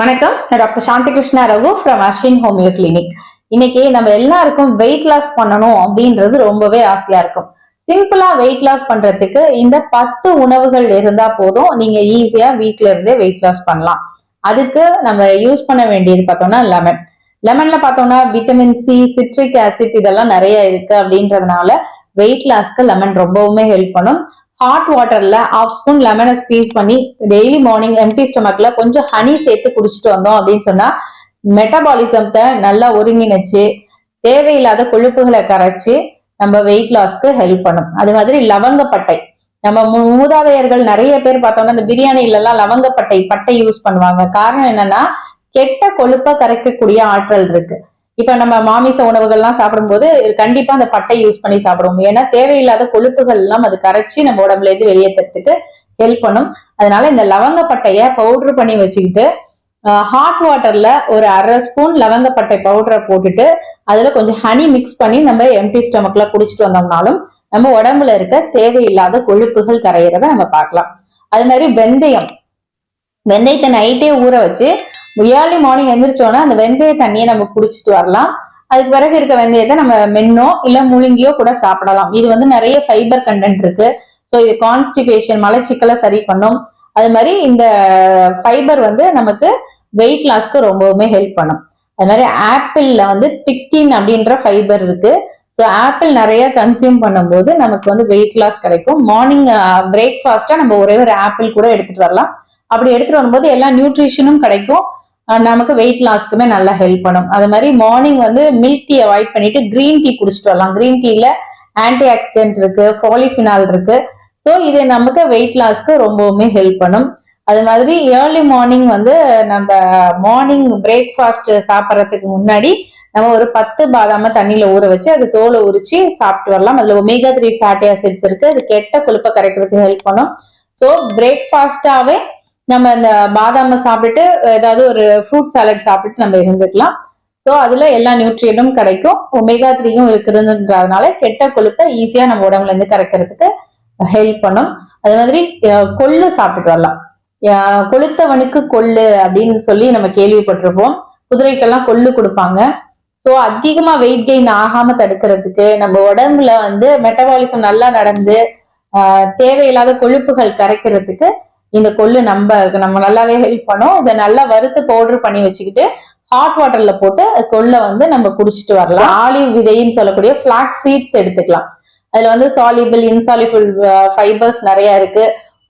வணக்கம் நான் doctor Shanthi Krishna Raghu from Ashwin homeo clinic இன்னைக்கு நம்ம எல்லாருக்கும் வெயிட் லாஸ் பண்ணணும் அப்படின்றது ரொம்பவே ஆசையா இருக்கும். சிம்பிளா வெயிட் லாஸ் பண்றதுக்கு இந்த பத்து உணவுகள் இருந்தா போதும் நீங்க ஈஸியா வீட்ல இருந்தே வெயிட் லாஸ் பண்ணலாம். அதுக்கு நம்ம யூஸ் பண்ண வேண்டியது பார்த்தோம்னா லெமன் லெமன்ல பார்த்தோம்னா விட்டமின் சி சிட்ரிக் ஆசிட் இதெல்லாம் நிறைய இருக்கு அப்படின்றதுனால வெயிட் லாஸ்க்கு லெமன் ரொம்பவுமே ஹெல்ப் பண்ணும். ஹாட் வாட்டர்ல ஹாஃப் ஸ்பூன் லெமனை ஸ்பீஸ் பண்ணி டெய்லி மார்னிங் எம்டி ஸ்டொமக்ல கொஞ்சம் ஹனி சேர்த்து குடிச்சிட்டு வந்தோம் அப்படின்னு சொன்னா மெட்டபாலிசத்தை நல்லா ஒருங்கிணைச்சு தேவையில்லாத கொழுப்புகளை கரைச்சு நம்ம வெயிட் லாஸ்க்கு ஹெல்ப் பண்ணும். அது மாதிரி லவங்கப்பட்டை. நம்ம மு- மூதாதையர்கள் நிறைய பேர் பார்த்தோம்னா இந்த பிரியாணில எல்லாம் லவங்கப்பட்டை பட்டை யூஸ் பண்ணுவாங்க. காரணம் என்னன்னா கெட்ட கொழுப்பை கரைக்கக்கூடிய ஆற்றல் இருக்கு. இப்ப நம்ம மாமிச உணவுகள்லாம் சாப்பிடும்போது கண்டிப்பா அந்த பட்டை யூஸ் பண்ணி சாப்பிடுவோம். ஏன்னா தேவையில்லாத கொழுப்புகள் எல்லாம் அது கரைச்சி நம்ம உடம்புல இருந்து வெளியேற்றத்துக்கு ஹெல்ப் பண்ணும். அதனால இந்த லவங்கப்பட்டைய பவுடர் பண்ணி வச்சுக்கிட்டு ஹாட் வாட்டர்ல ஒரு அரை ஸ்பூன் லவங்கப்பட்டை பவுடரை போட்டுட்டு அதுல கொஞ்சம் ஹனி மிக்ஸ் பண்ணி நம்ம எம்டி ஸ்டொமக்ல குடிச்சிட்டு வந்தோம்னாலும் நம்ம உடம்புல இருக்க தேவையில்லாத கொழுப்புகள் கரையிறத நம்ம பார்க்கலாம். அது மாதிரி வெந்தயம். வெந்தயத்தை நைட்டே ஊற வச்சு ஏர்லி மார்னிங் எந்திரிச்சோன்னா அந்த வெந்தய தண்ணியை நம்ம குடிச்சிட்டு வரலாம். அதுக்கு பிறகு இருக்க வெந்தயத்தை நம்ம மென்னோ இல்ல முழுங்கியோ கூட சாப்பிடலாம். இது வந்து நிறைய ஃபைபர் கண்டென்ட் இருக்கு. ஸோ இது கான்ஸ்டிபேஷன் மலச்சிக்கலை சரி பண்ணும். அது மாதிரி இந்த ஃபைபர் வந்து நமக்கு வெயிட் லாஸ்க்கு ரொம்பவுமே ஹெல்ப் பண்ணும். அது மாதிரி ஆப்பிள்ல வந்து பிக்டின் அப்படின்ற ஃபைபர் இருக்கு. ஸோ ஆப்பிள் நிறைய கன்சியூம் பண்ணும்போது நமக்கு வந்து வெயிட் லாஸ் கிடைக்கும். மார்னிங் பிரேக்ஃபாஸ்டா நம்ம ஒரே ஒரு ஆப்பிள் கூட எடுத்துட்டு வரலாம். அப்படி எடுத்துட்டு வரும்போது எல்லா நியூட்ரிஷனும் கிடைக்கும். நமக்கு வெயிட் லாஸ்க்குமே நல்லா ஹெல்ப் பண்ணும். அது மாதிரி மார்னிங் வந்து மில்க் டீ அவாய்ட் பண்ணிட்டு கிரீன் டீ குடிச்சிட்டு வரலாம். கிரீன் டீல ஆன்டி ஆக்சிடென்ட் இருக்கு ஃபாலிஃபினால் இருக்கு. ஸோ இது நமக்கு வெயிட் லாஸ்க்கு ரொம்பவுமே ஹெல்ப் பண்ணும். அது மாதிரி ஏர்லி மார்னிங் வந்து நம்ம மார்னிங் பிரேக்ஃபாஸ்ட் சாப்பிட்றதுக்கு முன்னாடி நம்ம ஒரு பத்து பாதாம தண்ணியில ஊற வச்சு அது தோலை உரிச்சு சாப்பிட்டு வரலாம். அதுல ஒமேகா த்ரீ ஃபேட்டி ஆசிட்ஸ் இருக்கு. அது கெட்ட கொழுப்பை கரைக்கிறதுக்கு ஹெல்ப் பண்ணும். ஸோ பிரேக்ஃபாஸ்டாவே நம்ம இந்த பாதாமை சாப்பிட்டுட்டு ஏதாவது ஒரு ஃப்ரூட் சாலட் சாப்பிட்டு நம்ம இருந்துக்கலாம். ஸோ அதுல எல்லா நியூட்ரியனும் கிடைக்கும். ஒமேகா த்ரீயும் இருக்குதுன்றதுனால கெட்ட கொழுப்பை ஈஸியா நம்ம உடம்புல இருந்து கரைக்கிறதுக்கு ஹெல்ப் பண்ணும். அது மாதிரி கொள்ளு சாப்பிட்டு வரலாம். கொளுத்தவனுக்கு கொள்ளு அப்படின்னு சொல்லி நம்ம கேள்விப்பட்டிருப்போம். குதிரைக்கெல்லாம் கொள்ளு கொடுப்பாங்க. ஸோ அதிகமா வெயிட் கெயின் ஆகாம தடுக்கிறதுக்கு நம்ம உடம்புல வந்து மெட்டபாலிசம் நல்லா நடந்து தேவையில்லாத கொழுப்புகள் கரைக்கிறதுக்கு இந்த கொள்ளு நம்ம நம்ம நல்லாவே ஹெல்ப் பண்ணும். இதை நல்லா வறுத்து பவுடர் பண்ணி வச்சுக்கிட்டு ஹாட் வாட்டர்ல போட்டு கொள்ளை வந்து நம்ம குடிச்சிட்டு வரலாம். ஆலிவ் விதைன்னு சொல்லக்கூடிய பிளாக் சீட்ஸ் எடுத்துக்கலாம். அதுல வந்து சாலிபிள் இன்சாலிபிள் ஃபைபர்ஸ் நிறைய இருக்கு.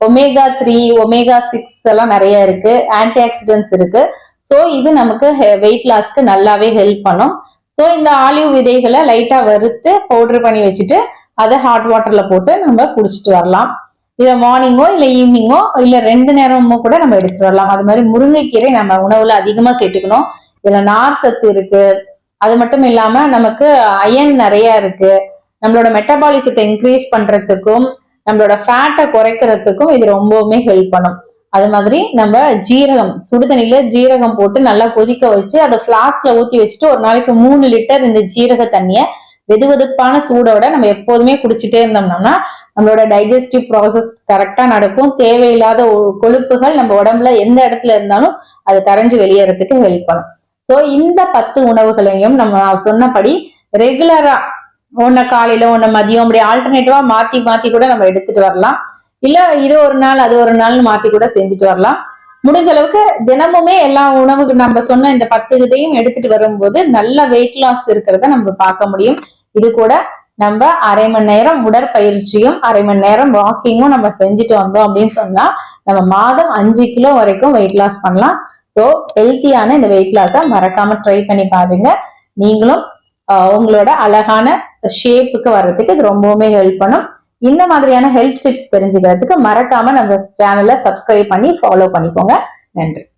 ஒமேகா த்ரீ ஒமேகா சிக்ஸ் எல்லாம் நிறைய இருக்கு. ஆன்டி ஆக்சிடென்ட்ஸ் இருக்கு. ஸோ இது நமக்கு வெயிட் லாஸ்க்கு நல்லாவே ஹெல்ப் பண்ணும். ஸோ இந்த ஆலிவ் விதைகளை லைட்டா வறுத்து பவுடர் பண்ணி வச்சுட்டு அதை ஹாட் வாட்டர்ல போட்டு நம்ம குடிச்சிட்டு வரலாம். இதை மார்னிங்கோ இல்லை ஈவினிங்கோ இல்லை ரெண்டு நேரமோ கூட நம்ம எடுத்துட்டு வரலாம். அது மாதிரி முருங்கைக்கீரை நம்ம உணவுல அதிகமா சேர்த்துக்கணும். இதுல நார் சத்து இருக்கு. அது மட்டும் இல்லாம நமக்கு அயன் நிறைய இருக்கு. நம்மளோட மெட்டபாலிசத்தை இன்க்ரீஸ் பண்றதுக்கும் நம்மளோட ஃபேட்டை குறைக்கிறதுக்கும் இது ரொம்பவுமே ஹெல்ப் பண்ணும். அது மாதிரி நம்ம ஜீரகம் சுடுதண்ணில ஜீரகம் போட்டு நல்லா கொதிக்க வச்சு அதை ஃப்ளாஸ்க்ல ஊத்தி வச்சுட்டு ஒரு நாளைக்கு மூணு லிட்டர் இந்த ஜீரக தண்ணியை வெதுவெதுப்பான சூடோட நம்ம எப்போதுமே குடிச்சிட்டே இருந்தோம்னா நம்மளோட டைஜஸ்டிவ் ப்ராசஸ் கரெக்டா நடக்கும். தேவையில்லாத கொழுப்புகள் நம்ம உடம்புல எந்த இடத்துல இருந்தாலும் அது கரைஞ்சு வெளியேறதுக்கு ஹெல்ப் பண்ணும். ஸோ இந்த பத்து உணவுகளையும் நம்ம சொன்னபடி ரெகுலரா ஒன்ன காலையில ஒன்ன மதியம் அப்படி ஆல்டர்னேட்டிவா மாத்தி மாத்தி கூட நம்ம எடுத்துட்டு வரலாம். இல்ல இது ஒரு நாள் அது ஒரு நாள்னு மாத்தி கூட செஞ்சுட்டு வரலாம். முடிஞ்ச அளவுக்கு தினமுமே எல்லா உணவுக்கு நம்ம சொன்ன இந்த பத்து இதையும் எடுத்துட்டு வரும்போது நல்ல வெயிட் லாஸ் இருக்கிறத நம்ம பார்க்க முடியும். இது கூட நம்ம அரை மணி நேரம் உடற்பயிற்சியும் அரை மணி நேரம் வாக்கிங்கும் நம்ம செஞ்சுட்டு வந்தோம் அப்படின்னு சொன்னா நம்ம மாதம் அஞ்சு கிலோ வரைக்கும் வெயிட் லாஸ் பண்ணலாம். ஸோ ஹெல்த்தியான இந்த வெயிட் லாஸை மறக்காம ட்ரை பண்ணி பாருங்க. நீங்களும் உங்களோட அழகான ஷேப்புக்கு வர்றதுக்கு இது ரொம்பவுமே ஹெல்ப் பண்ணும். இந்த மாதிரியான ஹெல்த் டிப்ஸ் தெரிஞ்சுக்கிறதுக்கு மறக்காம நம்ம சேனலை சப்ஸ்கிரைப் பண்ணி ஃபாலோ பண்ணிக்கோங்க. நன்றி.